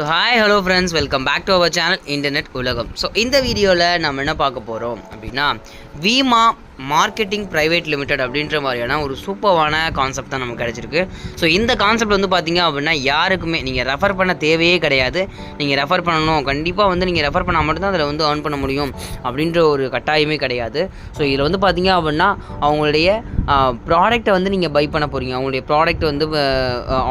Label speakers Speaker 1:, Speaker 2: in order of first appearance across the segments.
Speaker 1: So hi hello friends welcome back to our channel internet உலகம் so இந்த வீடியோவில் நம்ம என்ன பார்க்க போகிறோம் அப்படின்னா வீமா மார்க்கெட்டிங் ப்ரைவேட் லிமிடெட் அப்படின்ற மாதிரியான ஒரு சூப்பரான கான்செப்ட் தான் நமக்கு கிடச்சிருக்கு. ஸோ இந்த கான்செப்ட் வந்து பார்த்தீங்க அப்படின்னா யாருக்குமே நீங்கள் ரெஃபர் பண்ண தேவையே கிடையாது. நீங்கள் ரெஃபர் பண்ணணும். கண்டிப்பாக வந்து நீங்கள் ரெஃபர் பண்ணால் மட்டும்தான் அதில் வந்து ஏர்ன் பண்ண முடியும் அப்படின்ற ஒரு கட்டாயமே கிடையாது. ஸோ இதில் வந்து பார்த்தீங்க அப்படின்னா அவங்களுடைய ப்ராடக்ட்டை வந்து நீங்கள் பை பண்ண போகிறீங்க அவங்களுடைய ப்ராடக்ட் வந்து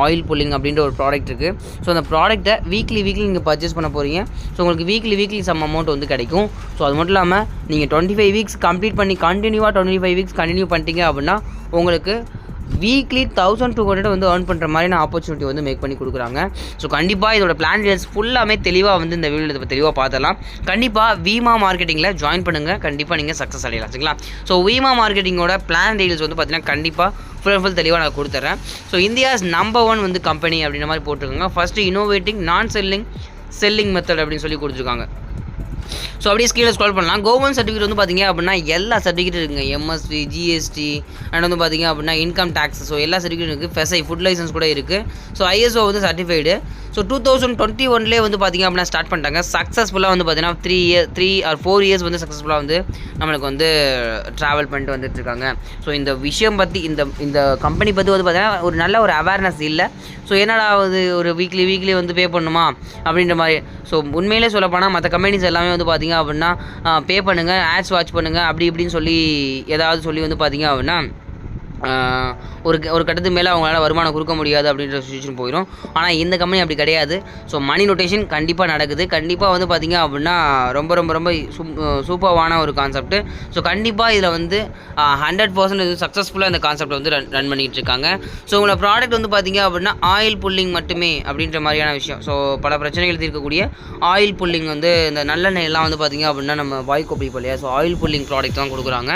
Speaker 1: ஆயில் புல்லிங் அப்படின்ற ஒரு ப்ராடக்ட் இருக்குது ஸோ அந்த ப்ராடக்ட்டை வீக்லி வீக்லி நீங்கள் பர்ச்சேஸ் பண்ண போகிறீங்க ஸோ உங்களுக்கு வீக்லி வீக்லி சம் அமௌண்ட் வந்து கிடைக்கும். ஸோ அது மட்டும் இல்லாமல் நீங்கள் டுவெண்ட்டி ஃபைவ் வீக்ஸ் கம்ப்ளீட் பண்ணி கண்டினியூ கண்டினியூவாக டுவெண்ட்டி ஃபைவ் வீக்ஸ் கண்டினியூ பண்ணிட்டீங்க அப்படின்னா உங்களுக்கு வீக்லி தௌசண்ட் டூ ஹண்ட்ரட் வந்து ஏர்ன் பண்ணுற மாதிரியான ஆப்பர்ச்சுனிட்டி வந்து மேக் பண்ணி கொடுக்குறாங்க. ஸோ கண்டிப்பாக இதோட பிளான் டீடைல்ஸ் ஃபுல்லாமே தெளிவாக வந்து இந்த வீடியோ தெளிவாக பார்த்தலாம் கண்டிப்பாக வீமா மார்க்கெட்டிங்கில் ஜாயின் பண்ணுங்கள் கண்டிப்பாக நீங்கள் சக்ஸஸ் அடையலாம். சரிங்களா? ஸோ வீமா மார்க்கெட்டிங்கோட பிளான் டீடைல்ஸ் வந்து பார்த்தீங்கன்னா கண்டிப்பாக ஃபுல் அண்ட் ஃபுல் தெளிவாக நான் கொடுத்துட்றேன் ஸோ இந்தியாஸ் நம்பர் ஒன் வந்து கம்பெனி அப்படின்ற மாதிரி போட்டிருக்காங்க. ஃபஸ்ட்டு இனோவேட்டிங் நான் செல்லிங் செல்லிங் மெத்தட் அப்படின்னு சொல்லி கொடுத்துருக்காங்க. ஸோ அப்படியே ஸ்கீலில் ஸ்க்ரோல் பண்ணலாம். கவர்மெண்ட் சர்டிஃபிகேட் வந்து பார்த்திங்க அப்படின்னா எல்லா சர்டிஃபிகேட் இருக்குங்க. எம்எஸ்சி ஜிஎஸ்டி அண்ட் வந்து பார்த்தீங்க அப்படின்னா இன்கம் டேக்ஸ் ஸோ எல்லா சர்டிஃபிகேட் இருக்குது ஃபெசை ஃபுட் லைசன்ஸ் கூட இருக்குது ஸோ ஐஎஸ்ஓ வந்து certified so two thousand twenty ஒன்லேயே வந்து பார்த்தீங்க அப்படின்னா ஸ்டார்ட் பண்ணிட்டாங்க. சக்ஸஸ்ஃபுல்லாக வந்து பார்த்தீங்கன்னா three year three or four years வந்து சக்ஸஸ்ஃபுல்லாக வந்து நம்மளுக்கு வந்து ட்ராவல் பண்ணிட்டு வந்துட்டுருக்காங்க ஸோ இந்த விஷயம் பற்றி இந்த இந்த கம்பெனி பற்றி வந்து பார்த்திங்கன்னா ஒரு நல்ல ஒரு அவேர்னஸ் இல்லை. ஸோ என்னடா ஒரு வீக்லி வீக்லி வந்து பே பண்ணுமா? அப்படின்ற மாதிரி. ஸோ உண்மையிலே சொல்லப்போனால் மற்ற கம்பெனிஸ் எல்லாமே வந்து பார்த்தீங்க அப்படின்னா பே பண்ணுங்கள் ஆட்ஸ் வாட்ச் பண்ணுங்கள் அப்படி இப்படின்னு சொல்லி ஏதாவது சொல்லி வந்து பார்த்தீங்க அப்படின்னா ஒரு க- ஒரு கட்டத்துக்கு மேலே அவங்களால வருமானம் கொடுக்க முடியாது அப்படின்ற சுச்சுவேஷன் போயிடும் ஆனால் இந்த கம்பெனி அப்படி கிடையாது. ஸோ மணி ரொட்டேஷன் கண்டிப்பாக நடக்குது. கண்டிப்பாக வந்து பார்த்தீங்க அப்படின்னா ரொம்ப ரொம்ப ரொம்ப சூப்பர்வான ஒரு கான்செப்ட் ஸோ கண்டிப்பாக இதில் வந்து ஹண்ட்ரட் பர்சன்ட் இது சக்ஸஸ்ஃபுல்லாக இந்த கான்செப்ட் வந்து ரன் ரன் பண்ணிகிட்டு இருக்காங்க ஸோ உங்களோட ப்ராடக்ட் வந்து பார்த்திங்க அப்படின்னா ஆயில் புல்லிங் மட்டுமே அப்படின்ற மாதிரியான விஷயம். ஸோ பல பிரச்சனைகள் தீர்க்கக்கூடிய ஆயில் புல்லிங் வந்து இந்த நல்லெண்ணெய்லாம் வந்து பார்த்தீங்க அப்படின்னா நம்ம வாய் கொப்பளிப்போம் இல்லையா ஸோ ஆயில் புல்லிங் ப்ராடக்ட் தான் கொடுக்குறாங்க.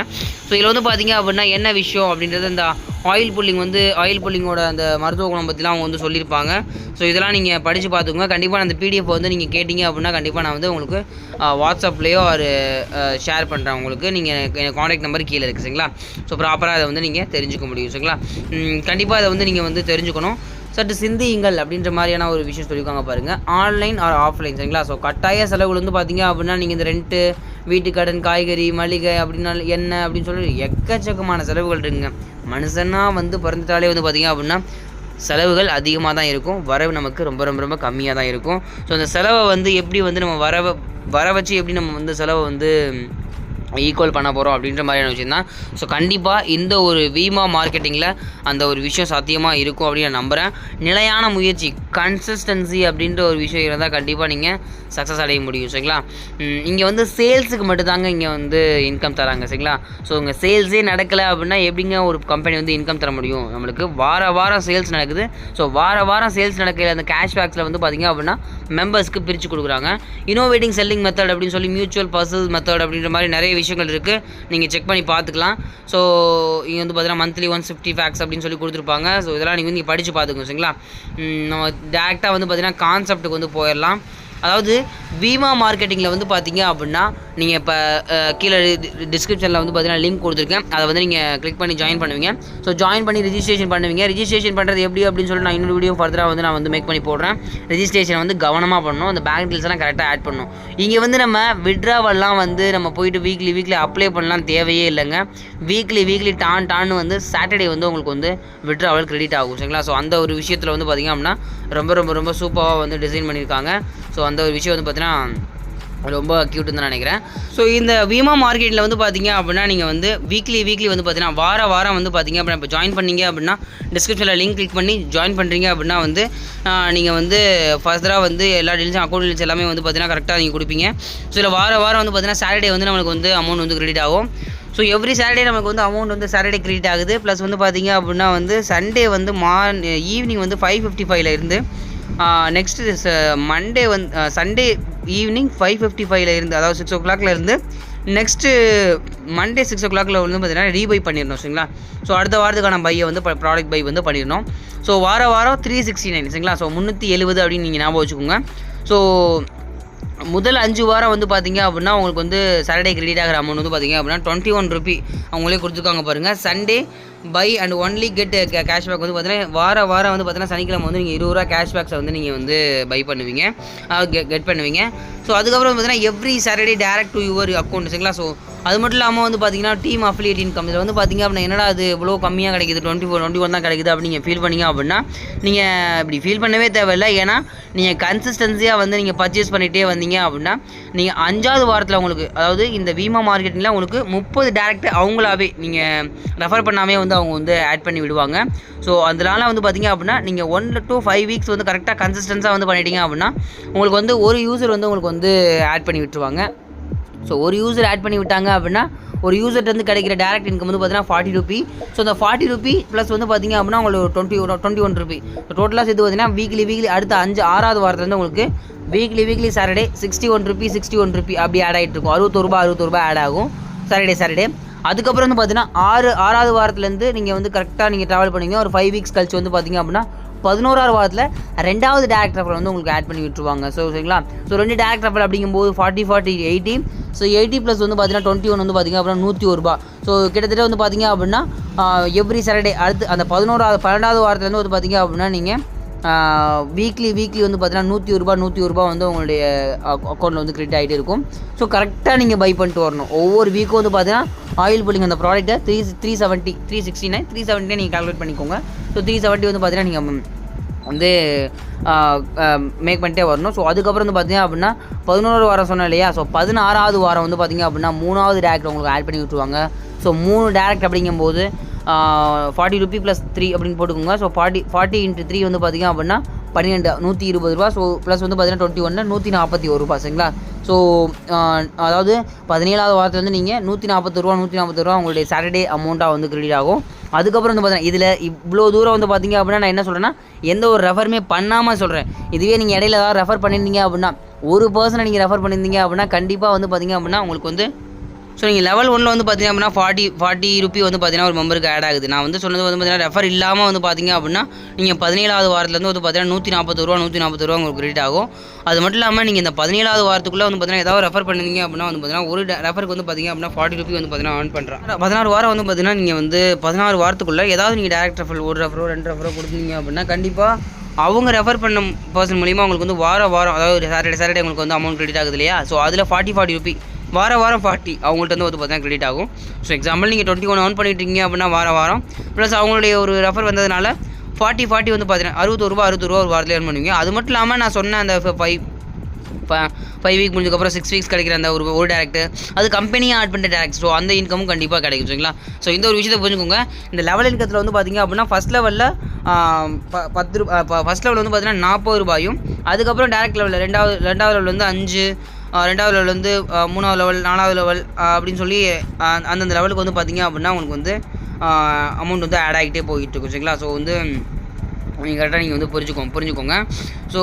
Speaker 1: ஸோ இதில் வந்து பார்த்தீங்க அப்படின்னா என்ன விஷயம் அப்படின்றது இந்த ஆயில் புல்லிங் வந்து ஆயில் புல்லிங்கோட அந்த மருத்துவ குணம் பற்றிலாம் அவங்க வந்து சொல்லியிருப்பாங்க ஸோ இதெல்லாம் நீங்கள் படித்து பார்த்துக்கோங்க. கண்டிப்பாக அந்த பிடிஎஃப் வந்து நீங்கள் கேட்டிங்க அப்படின்னா கண்டிப்பாக நான் வந்து உங்களுக்கு வாட்ஸ்அப்லேயோ ஒரு ஷேர் பண்ணுறேன் உங்களுக்கு. நீங்கள் எனக்கு காண்டாக்ட் நம்பர் கீழே இருக்குது சரிங்களா? ஸோ ப்ராப்பராக அதை வந்து நீங்கள் தெரிஞ்சுக்க முடியும் சரிங்களா? கண்டிப்பாக அதை வந்து நீங்கள் வந்து தெரிஞ்சுக்கணும். சற்று சிந்தியுங்கள் அப்படின்ற மாதிரியான ஒரு விஷயம் சொல்லியிருக்காங்க பாருங்கள் ஆன்லைன் ஆர் ஆஃப்லைன் சரிங்களா? ஸோ கட்டாய செலவுகள் வந்து பார்த்தீங்க அப்படின்னா நீங்கள் இந்த ரெண்ட்டு வீட்டு கடன் காய்கறி மளிகை அப்படின்னா என்ன அப்படின்னு சொல்லி எக்கச்சக்கமான செலவுகள் இருக்குங்க. மனுஷனாக வந்து பிறந்துட்டாலே வந்து பார்த்திங்க அப்படின்னா செலவுகள் அதிகமாக தான் இருக்கும். வரவு நமக்கு ரொம்ப ரொம்ப ரொம்ப கம்மியாக தான் இருக்கும். ஸோ அந்த செலவை வந்து எப்படி வந்து நம்ம வரவை வர வச்சு எப்படி நம்ம வந்து செலவை வந்து ஈக்குவல் பண்ண போகிறோம் அப்படின்ற மாதிரியான விஷயம் தான் ஸோ கண்டிப்பாக இந்த ஒரு வீமா மார்க்கெட்டிங்கில் அந்த ஒரு விஷயம் சாத்தியமாக இருக்கும் அப்படின்னு நான் நம்புகிறேன் நிலையான முயற்சி கன்சிஸ்டன்சி அப்படின்ற ஒரு விஷயம் இருந்தால் கண்டிப்பாக நீங்கள் சக்ஸஸ் அடைய முடியும் சரிங்களா? இங்கே வந்து சேல்ஸுக்கு மட்டும்தாங்க இங்கே வந்து இன்கம் தராங்க சரிங்களா? ஸோ இங்கே சேல்ஸே நடக்கலை அப்படின்னா எப்படிங்க ஒரு கம்பெனி வந்து இன்கம் தர முடியும்? நம்மளுக்கு வார வாரம் சேல்ஸ் நடக்குது. ஸோ வார வாரம் சேல்ஸ் நடக்கிற அந்த கேஷ்பேக்ஸில் வந்து பார்த்திங்க அப்படின்னா மெம்பர்ஸ்க்கு பிரித்து கொடுக்குறாங்க. இனோவேட்டிங் செல்லிங் மெத்தட் அப்படின்னு சொல்லி மியூச்சுவல் பர்சல் மெத்தட் அப்படின்ற மாதிரி நிறைய விஷயங்கள் இருக்குது நீங்கள் செக் பண்ணி பார்த்துக்கலாம். ஸோ இங்கே வந்து பார்த்தீங்கன்னா மந்த்லி ஒன் ஃபிஃப்டி ஃபேக்ஸ் அப்படின்னு சொல்லி கொடுத்துருப்பாங்க. ஸோ இதெல்லாம் நீங்கள் வந்து படித்து பார்த்துக்கோங்க சரிங்களா? நம்ம டேரெக்டாக வந்து பார்த்தீங்கன்னா கான்செப்ட்டுக்கு வந்து போயிடலாம். அதாவது பீமா மார்க்கெட்டிங்கில் வந்து பார்த்தீங்க அப்படின்னா நீங்கள் இப்போ கீழே டிஸ்கிரிப்ஷனில் வந்து பார்த்தீங்கன்னா லிங்க் கொடுத்துருக்கேன். அதை வந்து நீங்கள் கிளிக் பண்ணி ஜாயின் பண்ணுவீங்க. ஸோ ஜாயின் பண்ணி ரிஜிஸ்ட்ரேஷன் பண்ணுவீங்க. ரிஜிஸ்ட்ரேஷன் பண்ணுறது எப்படி அப்படின்னு சொல்லி நான் இன்னொரு வீடியோ ஃபர்தராக வந்து நான் வந்து மேக் பண்ணி போடுறேன். ரிஜிஸ்ட்ரேஷன் வந்து கவனமாக பண்ணணும். அந்த பேங்க் டீல்ஸ்லாம் கரெக்டாக ஆட் பண்ணணும். இங்கே வந்து நம்ம விட்ராவெல்லாம் வந்து நம்ம போயிட்டு வீக்லி வீக்லி அப்ளை பண்ணலாம் தேவையே இல்லைங்க. வீக்லி வீக்லி டான் டான்னு வந்து சாட்டர்டே வந்து உங்களுக்கு வந்து விட்ராவல் கிரெடிட் ஆகும். சரிங்களா? ஸோ அந்த ஒரு விஷயத்தில் வந்து பார்த்திங்க அப்படின்னா ரொம்ப ரொம்ப ரொம்ப சூப்பராக வந்து டிசைன் பண்ணியிருக்காங்க. ஸோ அந்த ஒரு விஷயம் வந்து பார்த்தீங்கன்னா ரொம்ப க்யூட்டுன்னு தான் நினைக்கிறேன். ஸோ இந்த வீமா மார்க்கெட்டில் வந்து பார்த்தீங்க அப்படின்னா நீங்கள் வந்து வீக்லி வீக்லி வந்து பார்த்தீங்கன்னா வார வாரம் வந்து பார்த்தீங்க அப்படின்னா இப்போ ஜாயின் பண்ணீங்க அப்படின்னா டிஸ்கிரிப்ஷனில் லிங்க் கிளிக் பண்ணி ஜாயின் பண்ணுறீங்க அப்படின்னா வந்து நீங்கள் வந்து ஃபர்தராக வந்து எல்லா டீல்ஸும் அக்கௌண்ட் டீல்ஸ் எல்லாமே வந்து பார்த்தீங்கன்னா கரெக்டாக நீங்கள் கொடுப்பீங்க. ஸோ இதில் வார வாரம் வந்து பார்த்தீங்கன்னா சாட்டர்டே வந்து நம்மளுக்கு வந்து அமௌண்ட் வந்து கிரெடிட் ஆகும். ஸோ எவ்ரி சாட்டர்டே நமக்கு வந்து அமௌண்ட் வந்து சாட்டர்டே கிரெடிட் ஆகுது. ப்ளஸ் வந்து பார்த்தீங்க அப்படின்னா வந்து சண்டே வந்து மார்னிங் ஈவினிங் வந்து ஃபைவ் ஃபிஃப்டி ஃபைவ்ல இருந்து நெக்ஸ்ட்டு மண்டே வந்து சண்டே ஈவினிங் ஃபைவ் ஃபிஃப்டி ஃபைவ்ல இருந்து அதாவது சிக்ஸ் ஓ கிளாக்ல இருந்து நெக்ஸ்ட்டு மண்டே சிக்ஸ் ஓ கிளாக்ல வந்து பார்த்தீங்கன்னா ரீபை பண்ணிடணும் சரிங்களா? ஸோ அடுத்த வாரத்துக்கான பையை வந்து ப்ராடக்ட் பை வந்து பண்ணிடணும். ஸோ வார வாரம் த்ரீ சிக்ஸ்டி நைன் சரிங்களா? ஸோ முந்நூற்றி எழுபது அப்படின்னு நீங்கள் ஞாபகம் வச்சுக்கோங்க. ஸோ முதல் அஞ்சு வாரம் வந்து பார்த்தீங்க அப்படின்னா உங்களுக்கு வந்து சாட்டர்டே கிரெடிட் ஆகிற அமௌண்ட் வந்து பார்த்தீங்க அப்படின்னா டுவெண்ட்டி ஒன் ருபி அவங்களே கொடுத்துருக்காங்க பாருங்கள் Sunday by and only get cashback வந்து பார்த்தீங்கன்னா வார வாரம் வந்து பார்த்தீங்கன்னா சனிக்கிழமை வந்து நீங்கள் இருபது ரூபா கேஷ்பேக்ஸை வந்து நீங்கள் வந்து பை பண்ணுவீங்க. கெட் பண்ணுவீங்க. ஸோ அதுக்கப்புறம் வந்து பார்த்தீங்கன்னா every Saturday direct to your account சரிங்களா? ஸோ அது மட்டும் இல்லாமல் வந்து பார்த்தீங்கன்னா டீம் அஃபிலியேட் இன்கம் இதில் வந்து பார்த்தீங்க அப்படின்னா என்னடா அது இவ்வளோ கம்மியாக கிடைக்குது? டுவெண்ட்டி ஃபோர் டுவெண்ட்டி ஒன் தான் கிடைக்குது அப்படின்னு நீங்கள் ஃபீல் பண்ணீங்க அப்படின்னா நீங்கள் இப்படி ஃபீல் பண்ணவே தேவையில்லை. ஏன்னா நீங்கள் கன்சிஸ்டன்சியாக வந்து நீங்கள் பர்ச்சேஸ் பண்ணிகிட்டே வந்தீங்க அப்படின்னா நீங்கள் அஞ்சாவது வாரத்தில் உங்களுக்கு அதாவது இந்த வீமா மார்க்கெட்டிங்கில் உங்களுக்கு முப்பது டேரக்ட் அவங்களாவே நீங்கள் ரெஃபர் பண்ணாமே வந்து அவங்க வந்து ஆட் பண்ணி விடுவாங்க. ஸோ அதனால வந்து பார்த்தீங்க அப்படின்னா நீங்கள் ஒன் டு ஃபைவ் வீக்ஸ் வந்து கரெக்டாக கன்சிஸ்டன்ஸாக வந்து பண்ணிட்டீங்க அப்படின்னா உங்களுக்கு வந்து ஒரு யூசர் வந்து உங்களுக்கு வந்து ஆட் பண்ணி விட்டுருவாங்க. ஸோ ஒரு யூசர் ஆட் பண்ணி விட்டாங்க அப்படின்னா ஒரு யூசர்லேருந்து கிடைக்கிற டேரக்ட் இன்கம் வந்து பார்த்தீங்கன்னா ஃபார்ட்டி ருபி ஸோ அந்த ஃபார்ட்டி ருபி ப்ளஸ் வந்து பார்த்தீங்க அப்படின்னா உங்களுக்கு டுவெண்ட்டி டுவெண்ட்டி ஒன் ருபி டோட்டலாக சேர்த்து பார்த்தீங்கன்னா வீக்லி வீக்லி அடுத்த அஞ்சு ஆறாவது வாரத்துலேருந்து உங்களுக்கு weekly weekly Saturday sixty one rupee sixty one rupee அப்படி ஆட் ஆகிட்டு இருக்கும். அறுபத்தொரு ரூபா அறுபத்தொரு ரூபாய் ஆட் ஆகும். சாட்டர்டே சாட்டர்டே அதுக்கப்புறம் வந்து பார்த்தீங்கன்னா ஆறு ஆறாவது வாரத்துலேருந்து நீங்கள் வந்து கரெக்டாக நீங்கள் ட்ராவல் பண்ணுவீங்க. ஒரு ஃபைவ் வீக்ஸ் கழிச்சு வந்து பார்த்தீங்க அப்படின்னா பதினோராவது வாரத்தில் ரெண்டாவது டேரக்ட் ரெஃபர் வந்து உங்களுக்கு ஆட் பண்ணி விட்டுருவாங்க. ஸோ சரிங்களா? ஸோ ரெண்டு டேரக்ட் ரெஃபர் அப்படிங்கும்போது forty forty eighty so eighty plus வந்து பார்த்தீங்கன்னா டுவெண்ட்டி ஒன் வந்து பார்த்தீங்க அப்படின்னா நூற்றி ஒரு ரூபா ஸோ கிட்டத்தட்ட வந்து பார்த்தீங்க அப்படின்னா எவ்ரி சாட்டர்டே அடுத்து அந்த பதினோராவது பன்னெண்டாவது வாரத்துலேருந்து வந்து பார்த்தீங்க அப்படின்னா நீங்கள் வீக்லி வீக்லி வந்து பார்த்தீங்கன்னா நூற்றி ஒரு ரூபா நூற்றி ஒரு ரூபா வந்து உங்களுடைய அக்கௌண்ட்டில் வந்து கிரெடிட் ஆகிட்டே இருக்கும். ஸோ கரெக்டாக நீங்கள் பை பண்ணிட்டு வரணும். ஒவ்வொரு வீக்கும் வந்து பார்த்தீங்கன்னா ஆயில் புல்லிங் அந்த ப்ராடக்ட்டை three three seventy three sixty nine three seventy நீங்கள் கால்குலேட் பண்ணிக்கோங்க. ஸோ த்ரீ செவன்ட்டி வந்து பார்த்தீங்கன்னா நீங்கள் வந்து மேக் பண்ணிட்டே வரணும். ஸோ அதுக்கப்புறம் வந்து பார்த்தீங்க அப்படின்னா பதினோரு வாரம் சொன்னேன் இல்லையா? ஸோ பதினாறாவது வாரம் வந்து பார்த்தீங்க அப்படின்னா மூணாவது டேரக்ட் உங்களுக்கு ஆட் பண்ணி விட்டுருவாங்க. ஸோ மூணு டேரக்ட் அப்படிங்கும்போது ஃபார்ட்டி ருபி ப்ளஸ் த்ரீ அப்படின்னு போட்டுக்கோங்க. So forty forty into three வந்து பார்த்தீங்க அப்படின்னா பன்னிரெண்டு நூற்றி இருபது ரூபா. ஸோ ப்ளஸ் வந்து பார்த்தீங்கன்னா டுவெண்ட்டி ஒன்று நூற்றி நாற்பத்தி ஒரு ரூபா சரிங்களா? ஸோ அதாவது பதினேழாவது வாரத்தில் வந்து நீங்கள் நூற்றி நாற்பத்தி ரூபா நூற்றி நாற்பது ரூபா உங்களுடைய சாட்டர்டே அமௌண்ட்டாக வந்து கிரெடிட் ஆகும். அதுக்கப்புறம் வந்து பார்த்தீங்கன்னா இதில் இவ்வளோ தூரம் வந்து பார்த்தீங்க அப்படின்னா நான் என்ன சொல்கிறேன்னா எந்த ஒரு ரெஃபருமே பண்ணாமல் சொல்கிறேன் இதுவே நீங்கள் இடையில ஏதாவது ரெஃபர் பண்ணியிருந்தீங்க அப்படின்னா ஒரு பர்சனை நீங்கள் ரெஃபர் பண்ணியிருந்தீங்க அப்படின்னா கண்டிப்பாக வந்து பார்த்தீங்க அப்படின்னா உங்களுக்கு வந்து ஸோ நீங்கள் லெவல் ஒன்றில் வந்து பார்த்தீங்க அப்படின்னா ஃபார்ட்டி ஃபார்ட்டி ருபி வந்து பார்த்தீங்கன்னா ஒரு மெம்பருக்கு ஆட் ஆகுது. நான் வந்து சொன்னது வந்து பார்த்தீங்கன்னா ரெஃபர் இல்லாமல் வந்து பார்த்தீங்க அப்படின்னா நீங்கள் பதினேழாவது வாரத்துலேருந்து வந்து பார்த்தீங்கன்னா நூற்றி நாற்பது ரூபா நூற்றி நாற்பது ரூபா உங்களுக்கு கிரெடிட் ஆகும். அது மட்டும் இல்லாமல் நீங்கள் இந்த பதினேழாவது வாரத்துக்குள்ளே வந்து பார்த்தீங்கன்னா ஏதாவது ரெஃபர் பண்ணிருந்தீங்க அப்படின்னா வந்து பார்த்தீங்கன்னா ஒரு ரெஃபருக்கு வந்து பார்த்தீங்க அப்படின்னா ஃபார்ட்டி ருபி வந்து பார்த்தீங்கன்னா ஆன் பண்ணுறேன் பதினாறு வாரம் வந்து பார்த்தீங்கன்னா நீங்கள் வந்து பதினாறு வாரத்துக்குள்ளே ஏதாவது நீங்கள் டேரக்ட் ரெஃபர் ஒரு ரெஃபரோ ரெண்டு ரெஃபரோ கொடுத்தீங்க அப்படின்னா கண்டிப்பாக அவங்க ரெஃபர் பண்ண பர்சன் மூலிமா உங்களுக்கு வந்து வாரம் வாரம் அதாவது சாட்டர்டே சாட்டர்டே உங்களுக்கு வந்து அமௌண்ட் கிரெடிட் ஆகுது இல்லையா? ஸோ அதில் ஃபார்ட்டி ஃபார்ட்டி ருபி வார வாரம் ஃபார்ட்டி அவங்கள்ட்ட வந்து ஒரு பார்த்தீங்கன்னா கிரெடிட் ஆகும். ஸோ எக்ஸாம்பிள் நீங்கள் டுவெண்ட்டி ஒன் ஒன் பண்ணிட்டீங்க அப்படின்னா வார வாரம். ப்ளஸ் அவங்களுடைய ஒரு ரெஃபர் வந்ததுனால ஃபார்ட்டி ஃபார்ட்டி வந்து பார்த்தீங்கன்னா அறுபது ரூபா அறுபது ரூபா ஒரு வாரத்தில் ஏர்ன் பண்ணுவீங்க. அது மட்டும் இல்லாமல் நான் சொன்ன அந்த ஃபைவ் ஃபைவ் வீக் முடிஞ்சதுக்கப்புறம் சிக்ஸ் வீக்ஸ் கிடைக்கிற அந்த ஒரு ஒரு டேரக்டர் அது கம்பெனியாக ஆட் பண்ணுற டேரக்ட் ஸோ அந்த இன்கமும் கண்டிப்பாக கிடைக்கும் சரிங்களா? ஸோ இந்த ஒரு விஷயத்தை புரிஞ்சுக்கோங்க. இந்த லெவல் இன்கத்தில் வந்து பார்த்தீங்க அப்படின்னா ஃபஸ்ட் லெவலில் பத்து ரூபா ஃபஸ்ட் லெவல் வந்து பார்த்தீங்கன்னா நாற்பது ரூபாயும் அதுக்கப்புறம் டேரக்ட் லெவலில் ரெண்டாவது ரெண்டாவது லெவல் வந்து அஞ்சு ரெண்டாவது லெவல் வந்து மூணாவது லெவல் நாலாவது லெவல் அப்படின்னு சொல்லி அந்தந்த லெவலுக்கு வந்து பார்த்தீங்க அப்படின்னா உங்களுக்கு வந்து அமௌண்ட் வந்து ஆட் ஆகிட்டே போயிட்டு இருக்கும் சரிங்களா? ஸோ வந்து நீங்கள் கரெக்டாக நீங்கள் வந்து புரிஞ்சுக்கோங்க புரிஞ்சுக்கோங்க. ஸோ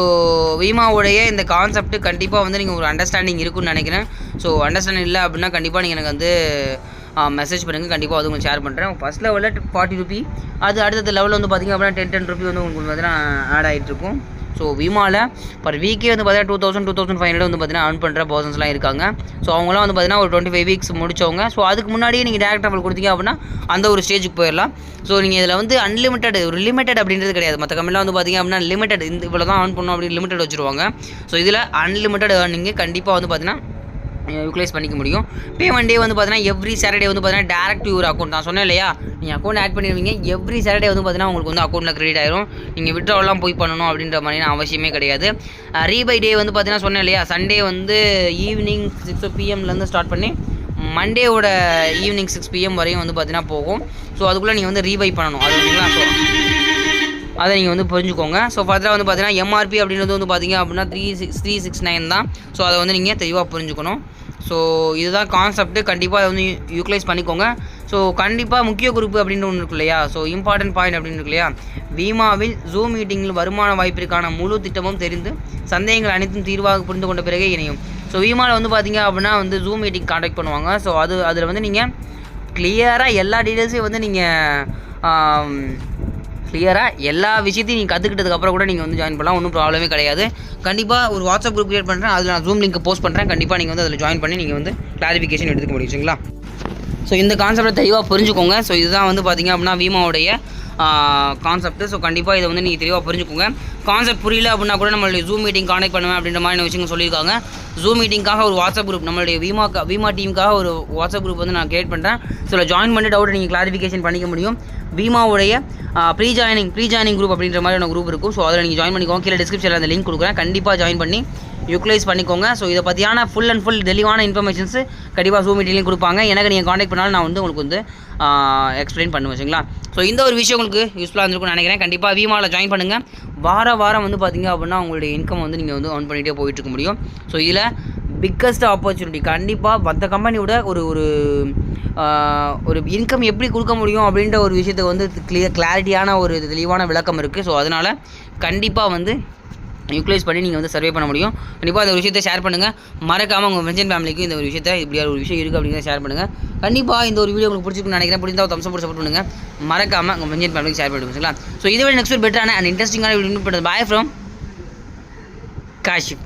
Speaker 1: வீமாவுடைய இந்த கான்செப்ட் கண்டிப்பாக வந்து நீங்கள் ஒரு அண்டர்ஸ்டாண்டிங் இருக்குன்னு நினைக்கிறேன். ஸோ அண்டர்ஸ்டாண்டிங் இல்லை அப்படின்னா கண்டிப்பாக நீங்கள் எனக்கு வந்து மெசேஜ் பண்ணுங்கள் கண்டிப்பாக அது உங்களுக்கு ஷேர் பண்ணுறேன் ஃபஸ்ட் லெவலில் ஃபார்ட்டி ருபி அது அடுத்த லெவலில் வந்து பார்த்திங்க அப்படின்னா டென் டென் ருபி வந்து உங்களுக்கு வந்து ஆட் ஆகிட்டு இருக்கும். ஸோ விமாவில் பர் வீக்கே வந்து பார்த்தீங்கன்னா two thousand two thousand five hundred வந்து பார்த்தீங்கன்னா அர்ன் பண்ணுற பர்சன்ஸ்லாம் இருக்காங்க. ஸோ அவங்களாம் வந்து பார்த்தீங்கன்னா ஒரு டுவெண்ட்டி ஃபைவ் வீக்ஸ் முடிச்சவங்க. ஸோ அதுக்கு முன்னாடியே நீங்கள் டேரக்ட் ஆஃபர் கொடுத்தீங்க அப்படின்னா அந்த ஒரு ஸ்டேஜுக்கு போயிடலாம். ஸோ நீங்கள் இதில் வந்து அன்லிமிட்டட் ஒரு லிமிட்டட் அப்படின்றது கிடையாது. மற்ற கம்பெனிலாம் வந்து பார்த்தீங்க அப்படின்னா லிமிட்டட் இந்த இவ்வளோ தான் ஆன் பண்ணணும் அப்படின்னு லிமிட்டட் வச்சுருவாங்க. ஸோ இதில் அன்லிமிட்டட் ஏர்னிங்கு கண்டிப்பாக வந்து பார்த்தீங்கன்னா யூட்டிலைஸ் பண்ணிக்க முடியும். பேமெண்ட் டே வந்து பார்த்தீங்கன்னா எவ்ரி சாட்டர்டே வந்து பார்த்தீங்கன்னா டேரக்ட் யூர் அக்கௌண்ட் நான் சொன்னேன் இல்லையா? நீங்கள் அக்கௌண்ட் ஆட் பண்ணிடுவீங்க. எவ்ரி சாட்டர்டே வந்து பார்த்தீங்கன்னா உங்களுக்கு வந்து அக்கௌண்ட்டில் கிரெடிட் ஆயிரும். நீங்கள் விட்ராவெல்லாம் போய் பண்ணணும் அப்படின்ற மாதிரியான அவசியமே கிடையாது. ரீபை டே வந்து பார்த்தீங்கன்னா சொன்னேன் இல்லையா? சண்டே வந்து ஈவினிங் சிக்ஸ் பிஎம்லேருந்து ஸ்டார்ட் பண்ணி மண்டேவோட ஈவினிங் சிக்ஸ் பிஎம் வரையும் வந்து பார்த்தீங்கன்னா போகும். ஸோ அதுக்குள்ளே நீங்கள் வந்து ரீபை பண்ணணும். அது ஓகேங்களா ஸோ அதை நீங்கள் வந்து புரிஞ்சுக்கோங்க. ஸோ ஃபர்தராக வந்து பார்த்தீங்கன்னா எம்ஆர்பி அப்படின்றது வந்து பார்த்தீங்க அப்படின்னா three six three six nine தான். ஸோ அதை வந்து நீங்கள் தெளிவாக புரிஞ்சுக்கணும். ஸோ இதுதான் கான்செப்ட்டு கண்டிப்பாக அதை வந்து யூட்டிலைஸ் பண்ணிக்கோங்க. ஸோ கண்டிப்பாக முக்கிய குறிப்பு அப்படின்னு ஒன்று இருக்கு இல்லையா? ஸோ இம்பார்ட்டன்ட் பாயிண்ட் அப்படின்னு இருக்கு இல்லையா? வீமாவில் ஜூம் மீட்டிங்கில் வருமான வாய்ப்பிற்கான முழு திட்டமும் தெரிந்து சந்தேகங்கள் அனைத்தும் தீர்வாக புரிந்து கொண்ட பிறகே இணையும். ஸோ வீமாவில் வந்து பார்த்தீங்க அப்படின்னா வந்து ஜூம் மீட்டிங் காண்டாக்ட் பண்ணுவாங்க. ஸோ அது அதில் வந்து நீங்கள் கிளியராக எல்லா டீட்டெயில்ஸையும் வந்து நீங்கள் கிளியராக எல்லா விஷயத்தையும் நீங்கள் கற்றுக்கிட்டதுக்கப்புறம் கூட நீங்கள் வந்து ஜாயின் பண்ணலாம். ஒன்றும் ப்ராப்ளமே கிடையாது. கண்டிப்பாக ஒரு வாட்ஸ்அப் குரூப் க்ரியேட் பண்ணுறேன் அதில் நான் ஜூம் லிங்க் போஸ்ட் பண்ணுறேன் கண்டிப்பாக நீங்கள் வந்து அதில் ஜாயின் பண்ணி நீங்கள் வந்து கிளாரிஃபிகேஷன் எடுத்துக்க முடியும். சரிங்களா? ஸோ இந்த கான்செப்டை தெளிவாக புரிஞ்சுக்கோங்க. ஸோ இதுதான் வந்து பார்த்திங்க அப்படின்னா வீமாவுடைய கான்செப்ட் ஸோ கண்டிப்பாக இதை வந்து நீங்கள் தெளிவாக புரிஞ்சுக்கோங்க. கான்செப்ட் புரியல அப்படின்னா கூட நம்மளுடைய ஜூம் மீட்டிங் கான்டெக்ட் பண்ணுவேன் அப்படின்ற மாதிரி விஷயங்கள் சொல்லியிருக்காங்க. ஜூம் மீட்டிங்காக ஒரு வாட்ஸ்அப் குரூப் நம்மளுடைய வீமா வீமா டீமுக்காக ஒரு வாட்ஸ்அப் குரூப் வந்து நான் கிரியேட் பண்ணுறேன் ஸோ ஜாயின் பண்ணி டவுட் நீங்கள் கிளாரிஃபிகேஷன் பண்ணிக்க முடியும். வீமாவுடைய pre joining pre joining group அப்படின்ற மாதிரியான குரூப் இருக்கும். ஸோ அதில் நீங்கள் ஜாயின் பண்ணிக்கோங்க. கீழே டிஸ்கிரிப்ஷனில் அந்த லிங்க் கொடுக்குறேன். கண்டிப்பாக ஜாயின் பண்ணி யூட்டிலைஸ் பண்ணிக்கோங்க. ஸோ இதை பற்றியான ஃபுல் அண்ட் ஃபுல் தெளிவான இன்ஃபர்மேஷன்ஸ் கண்டிப்பாக ஜூம் மீட்டிங்லையும் கொடுப்பாங்க. எனக்கு நீங்கள் காண்டாக்ட் பண்ணாலும் நான் வந்து உங்களுக்கு வந்து எக்ஸ்பிளைன் பண்ணுவேன். சரிங்களா? ஸோ இந்த ஒரு விஷயம் உங்களுக்கு யூஸ்ஃபுல்லாக இருந்திருக்கும்னு நினைக்கிறேன். கண்டிப்பாக விமாவில் ஜாயின் பண்ணுங்கள் வார வாரம் வந்து பார்த்தீங்க அப்படின்னா உங்களுடைய இன்கம் வந்து நீங்கள் வந்து ஆன் பண்ணிகிட்டே போயிட்டு இருக்க முடியும். ஸோ இதில் பிக்கஸ்ட் ஆப்பர்ச்சுனிட்டி கண்டிப்பாக மற்ற கம்பெனியோட ஒரு ஒரு ஒரு இன்கம் எப்படி கொடுக்க முடியும் அப்படின்ற ஒரு விஷயத்துக்கு வந்து கிளியர் கிளாரிட்டியான ஒரு தெளிவான விளக்கம் இருக்குது ஸோ அதனால் கண்டிப்பாக வந்து யூட்டிலைஸ் பண்ணி நீங்கள் வந்து சர்வே பண்ண முடியும். கண்டிப்பாக அந்த ஒரு விஷயத்தை ஷேர் பண்ணுங்கள் மறக்காமல் உங்கள் ஃப்ரெண்ட்ஸ் ஃபேமிலிக்கும் இந்த ஒரு விஷயத்தை இப்படி ஒரு விஷயம் இருக்குது அப்படிங்கிறத ஷேர் பண்ணுங்கள் கண்டிப்பாக இந்த ஒரு வீடியோ உங்களுக்கு பிடிச்சிருக்குன்னு நினைக்கிறேன். பிடிச்சா ஒரு தம்சம் போட்டு சப்போர்ட் பண்ணுங்கள் மறக்காமல் உங்கள் ஃப்ரெண்ட்ஸ் ஃபேமிலிக்கு ஷேர் பண்ணுங்க சரிங்களா? ஸோ இதுவே நெக்ஸ்ட் ஒரு பெட்டரான அண்ட் இன்ட்ரெஸ்டிங்கான வீடியோ பண்ணுறது பாய் ஃப்ரம் காஷிப்.